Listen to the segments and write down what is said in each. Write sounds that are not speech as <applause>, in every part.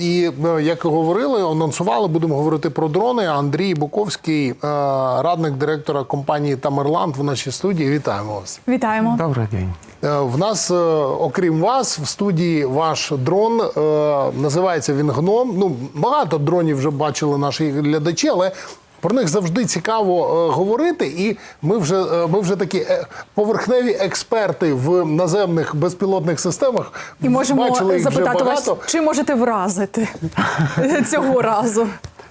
і е, як і говорили, анонсували, будемо говорити про дрони. Андрій Буковський, е, радник директора компанії Тамерланд в нашій студії. Вітаємо вас. Вітаємо. Добрий день. Е, В нас, окрім вас, в студії ваш дрон називається він гном. Ну багато дронів вже бачили наші глядачі, але. Про них завжди цікаво е, говорити, і ми вже е, ми вже такі е, поверхневі експерти в наземних безпілотних системах. І можемо бачили їх запитати багато. вас, чи можете вразити <laughs> цього разу?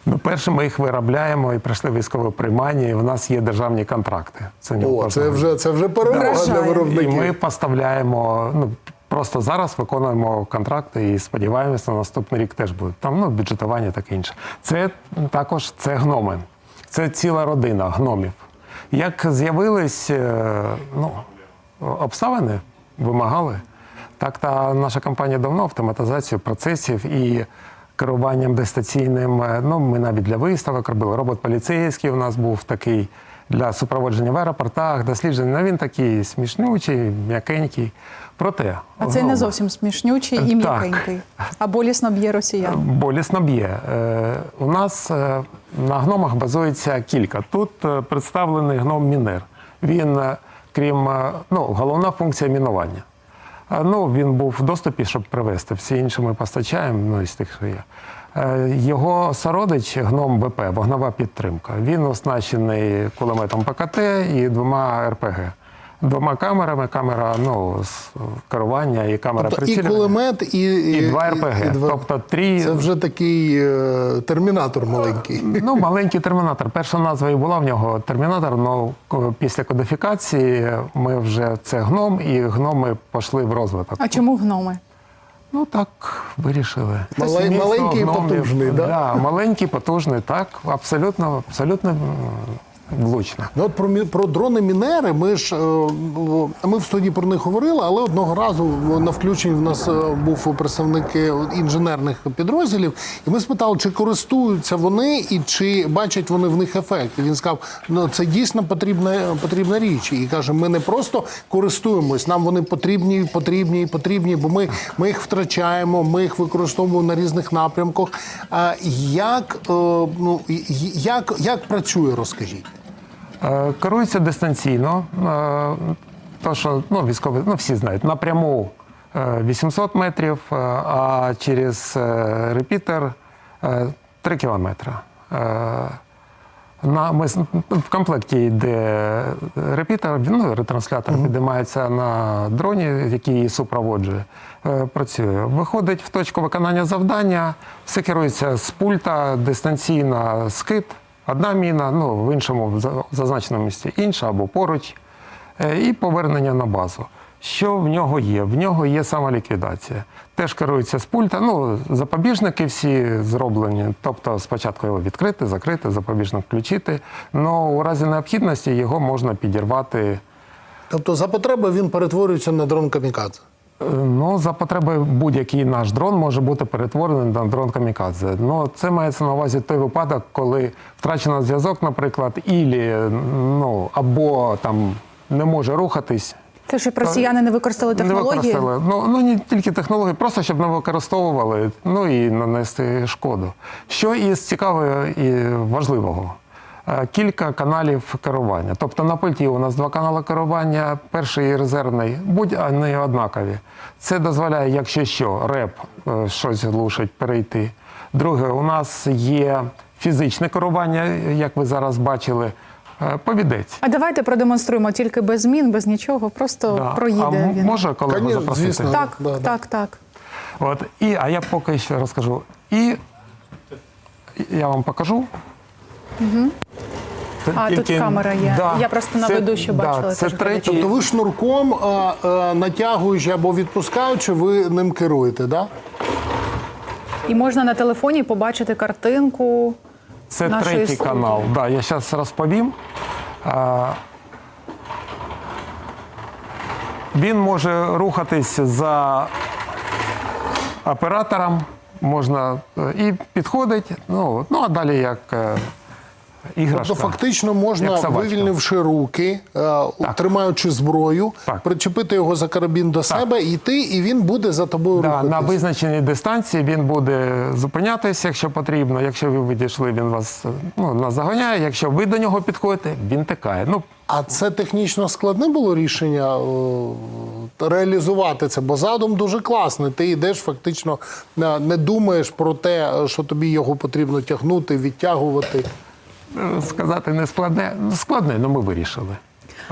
Ну, перше, ми їх виробляємо і пройшли військове приймання, і в нас є державні контракти. Це не О, це вже це вже перемога для Вражає. І ми поставляємо. Ну просто зараз виконуємо контракти і сподіваємося, на наступний рік теж буде. Там ну бюджетування таке інше. Це також це гноми. Це ціла родина гномів. Як з'явились е, ну, обставини, вимагали. Так та наша компанія давно автоматизацію процесів і керуванням дистанційним. е, Ну, ми навіть для виставок робили. Робот поліцейський у нас був такий для супроводження в аеропортах, досліджень. Ну, він такий смішнючий, м'якенький. Проте А це не зовсім смішнючий і м'якенький. А болісно б'є росіян. болісно б'є. Е, У нас е, на гномах базується кілька. Тут е, представлений гном Мінер. Він, крім ну, головна функція мінування. Ну, він був в доступі, щоб привезти. Всі інші ми постачаємо, ну, із тих, що є. Е, Його сородич, гном БП, вогнова підтримка. Він оснащений кулеметом ПКТ і двома РПГ. Двома камерами, камера ну, з керування і камера Тобто і кулемет, і, І два РПГ. два- Тобто три- Це вже такий е, термінатор маленький. Ну, маленький термінатор. Перша назва і була в нього термінатор, але після кодифікації ми вже це гном, і гноми пішли в розвиток. А чому гноми? Ну так вирішили. Мале- Сімейство маленький і гномів. потужний, да? Да, маленький, потужний, так, абсолютно, абсолютно влучно. Ну от про про дрони мінери. Ми ж е, ми в студії про них говорили, але одного разу на включенні в нас е, був представник інженерних підрозділів, і ми спитали, чи користуються вони і чи бачать вони в них ефект. І він сказав, ну це дійсно потрібна потрібна річ. І каже, ми не просто користуємось, нам вони потрібні, потрібні потрібні, бо ми, ми їх втрачаємо, ми їх використовуємо на різних напрямках. А як, е, ну як, як працює, розкажіть? Е, Керується дистанційно. Е, То, що ну, військові, ну всі знають, напряму е, 800 метрів, е, а через репітер е, 3 кілометри. На, ми, в комплекті йде репітер, ну, ретранслятор підіймається на дроні, який її супроводжує, працює. Виходить в точку виконання завдання, все керується з пульта, дистанційно скид, одна міна, ну, в іншому за- зазначеному місці інша або поруч, е, і повернення на базу. Що в нього є? В нього є самоліквідація. Теж керується з пульта. Ну, запобіжники всі зроблені. Тобто спочатку його відкрити, закрити, запобіжник включити. Ну у разі необхідності його можна підірвати. Тобто за потреби він перетворюється на дрон камікадзе. Ну, за потреби будь-який наш дрон може бути перетворений на дрон камікадзе. Ну, це мається на увазі той випадок, коли втрачено зв'язок, наприклад, ілі, ну, або там не може рухатись. Це щоб росіяни не використали Не використали. Ну, ну не тільки технології, просто щоб не використовували, ну і нанести шкоду. Що із цікавого і важливого? Е, Кілька каналів керування. Тобто на пульті у нас два канали керування. Перший і резервний, будь-вони однакові. Це дозволяє, якщо що, реп е, щось глушить, перейти. Друге, у нас є фізичне керування, як ви зараз бачили, е, повідець. А давайте продемонструємо тільки без змін, без нічого, просто Да. проїде а він. може колегу Конечно, запросити? звісно. Так, Да, да. так, так. От, і, а я поки що розкажу. І я вам покажу. Це А, тут камера є. Я просто наведу, що бачили Це третій. Тобто ви шнурком, а, а, натягуючи або відпускаючи, ви ним керуєте, да? І можна на телефоні побачити картинку. Це нашої третій студії. канал. Да, я зараз розповім. А, він може рухатись за оператором, можна е, і підходить. Ну, ну а далі як е, іграшка. Тобто фактично можна, вивільнивши руки, е, тримаючи зброю, Так. причепити його за карабін до себе, йти, і він буде за тобою Да, рухатись. на визначеній дистанції він буде зупинятися, якщо потрібно. Якщо ви відійшли, він вас ну, наздоганяє. Якщо ви до нього підходите, він тикає. Ну, А це технічно складне було рішення е, реалізувати це, бо задум дуже класний. Ти йдеш фактично, е, не думаєш про те, що тобі його потрібно тягнути, відтягувати. Сказати не складне. Ну, Складне, але ми вирішили.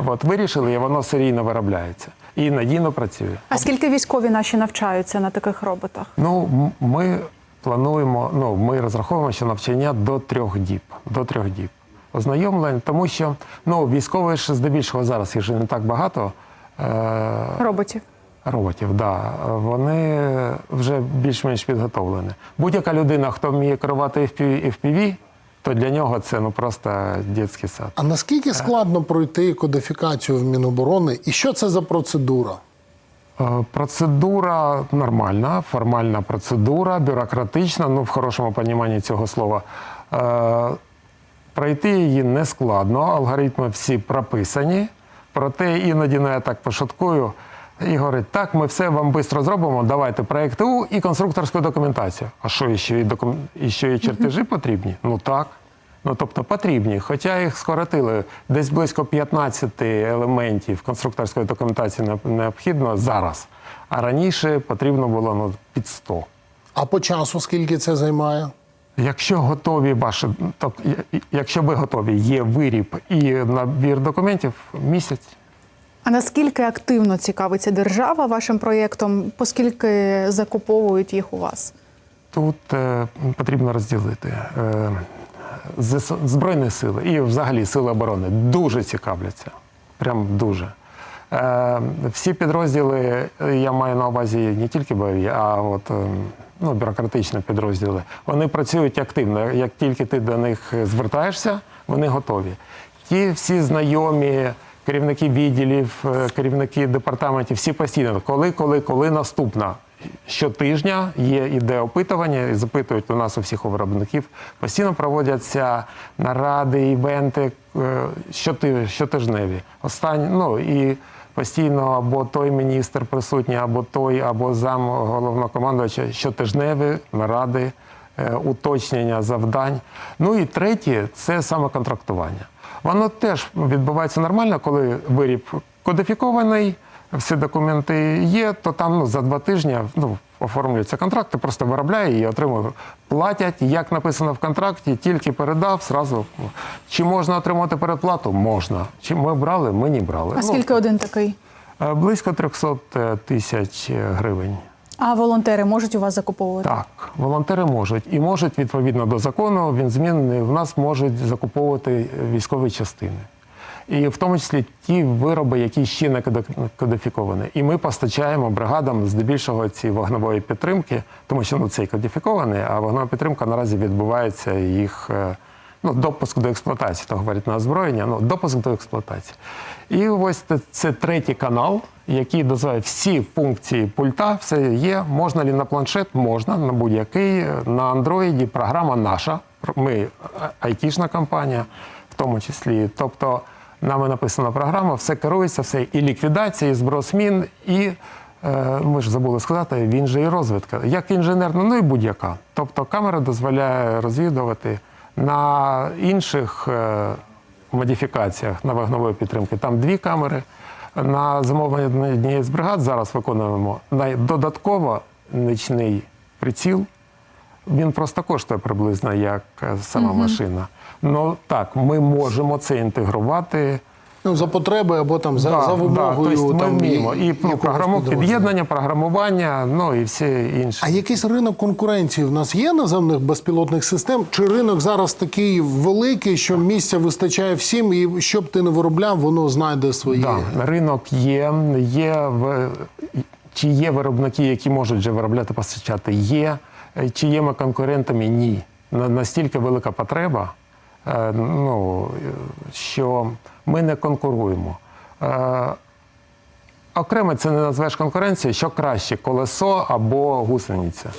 От вирішили, і воно серійно виробляється. І надійно працює. А скільки військові наші навчаються на таких роботах? Ну, ми плануємо, ну, ми розраховуємо, що навчання до трьох діб. До трьох діб. Ознайомлень, тому що ну, військові ж здебільшого зараз їх же не так багато. Е- Роботів. Роботів, да. Вони вже більш-менш підготовлені. Будь-яка людина, хто вміє керувати FPV, FPV, то для нього це ну просто дитячий сад. А наскільки складно пройти кодифікацію в Міноборони? І що це за процедура? Е, Процедура нормальна, формальна процедура, бюрократична, ну в хорошому поніманні цього слова. Е, Пройти її не складно, алгоритми всі прописані. Проте іноді ну, я так пошуткую і говорить, так, ми все вам швидко зробимо, давайте проєкт ТУ і конструкторську документацію. А що, ще і, докум... і ще і чертежі потрібні? Ну так. Ну, тобто потрібні, хоча їх скоротили десь близько 15 елементів конструкторської документації необхідно зараз. А раніше потрібно було ну, під 100. А по часу скільки це займає? Якщо готові ваші, то, якщо ви готові, є виріб і набір документів місяць. А наскільки активно цікавиться держава вашим проєктом, оскільки закуповують їх у вас? Тут е, потрібно розділити. Е, Збройні сили і взагалі сили оборони дуже цікавляться. Прям дуже. Е, всі підрозділи, я маю на увазі не тільки бойові, а от, е, ну, бюрократичні підрозділи. Вони працюють активно. Як тільки ти до них звертаєшся, вони готові. Ті всі знайомі, керівники відділів, е, керівники департаментів, всі постійно, коли, коли, коли наступна. Щотижня є іде опитування, і запитують у нас у всіх у виробників. Постійно проводяться наради, івенти е, щоти- щотижневі. Останні, ну і постійно або той міністр присутній, або той, або зам головнокомандувача щотижневі наради, уточнення завдань. Ну і третє це саме контрактування. Воно теж відбувається нормально, коли виріб кодифікований всі документи є, то там ну, за два тижні ну, оформлюється контракт, ти просто виробляє і отримує. Платять, як написано в контракті, тільки передав, зразу. Чи можна отримати передплату? Можна. Чи ми брали? Ми не брали. А скільки один такий? Ну, е, близько 300 тисяч гривень. А волонтери можуть у вас закуповувати? Так, волонтери можуть і можуть відповідно до закону. Він змінений. В нас можуть закуповувати військові частини. І в тому числі ті вироби, які ще не кодиф- кодифіковані. І ми постачаємо бригадам здебільшого ці вогневої підтримки, тому що ну, це і кодифікований, а вогнева підтримка наразі відбувається їх е, ну, допуск до експлуатації, то говорять на озброєння, ну, допуск до експлуатації. І ось це, це третій канал, який дозволяє всі функції пульта, все є. Можна ли на планшет? Можна, на будь-який. На андроїді програма наша. Ми айтішна компанія, в тому числі. Тобто нами написана програма, все керується, все і ліквідація, і зброс мін, і е, ми ж забули сказати, він же і розвідка, як інженерна, ну і будь-яка. Тобто камера дозволяє розвідувати на інших е, модифікаціях на вогнової підтримки. Там дві камери. На замовлення однієї з бригад зараз виконуємо додатково нічний приціл. Він просто коштує приблизно як е, сама машина. Ну так, ми можемо це інтегрувати. Ну, за потреби або там за, Да, за да, вимогою. ми там, вміємо. І ну, програму під'єднання, програмування, ну і все інше. А якийсь ринок конкуренції в нас є наземних безпілотних систем? Чи ринок зараз такий великий, що місця вистачає всім, і що б ти не виробляв, воно знайде свої. Да, ринок є, є в- чи є виробники, які можуть вже виробляти постачати? Є. Чи є ми конкурентами? Ні. Настільки велика потреба, ну, е, що ми не конкуруємо. Е, Окремо це не назвеш конкуренцією, що краще колесо або гусениця.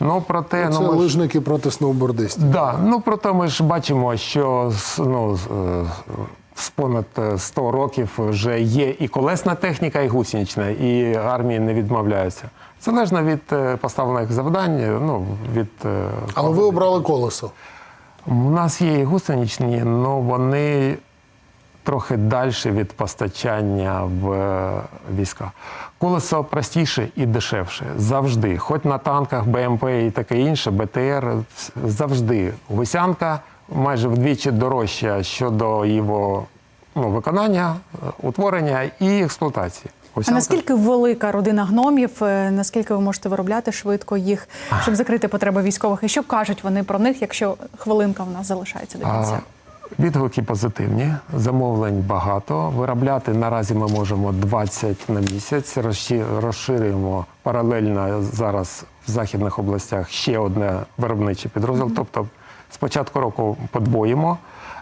Ну, проте, Це ну, ми ж- проти сноубордистів. Да, ну проте ми ж бачимо, що ну, з, е, понад е, 100 років вже є і колесна техніка, і гусенична, і армії не відмовляються. Залежно від поставлених завдань, ну від Але ви обрали колесо. У нас є і гусеничні, але вони трохи далі від постачання в е, війська. Колесо простіше і дешевше. Завжди. Хоч на танках, БМП і таке інше, БТР, завжди. Гусянка майже вдвічі дорожча щодо його ну, виконання, е, утворення і експлуатації. А Гусянка- наскільки велика родина гномів? е, Наскільки ви можете виробляти швидко їх, щоб закрити потреби військових? І що кажуть вони про них, якщо хвилинка в нас залишається до кінця? А, Відгуки позитивні, замовлень багато. Виробляти наразі ми можемо 20 на місяць. Розширюємо паралельно зараз в західних областях ще одне виробниче підрозділ. Тобто з початку року подвоїмо.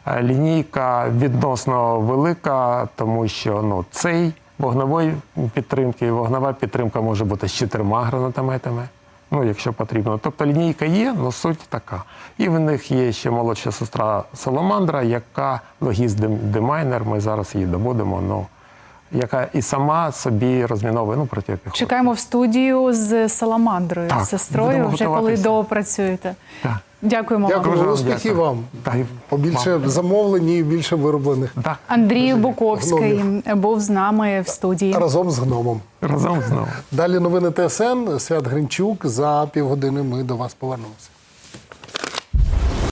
Е, Лінійка відносно велика, тому що ну, цей вогневої підтримки, вогнева підтримка може бути з чотирма гранатометами. Ну, якщо потрібно. Тобто лінійка є, але суть така. І в них є ще молодша сестра Саламандра, яка логіст демайнер, ми зараз її добудемо, ну, яка і сама собі розміновує ну, протипіхоту. Чекаємо в студію з Саламандрою, Так, сестрою, вже коли доопрацюєте. Так. Дякуємо вам. Дякую, успіхів вам. Та й Побільше вам. замовлень і більше вироблених. Так, Андрій Буковський Гномів. був з нами в студії. Разом з гномом. разом знову. Далі новини ТСН. Свят Гринчук. За півгодини ми до вас повернемося.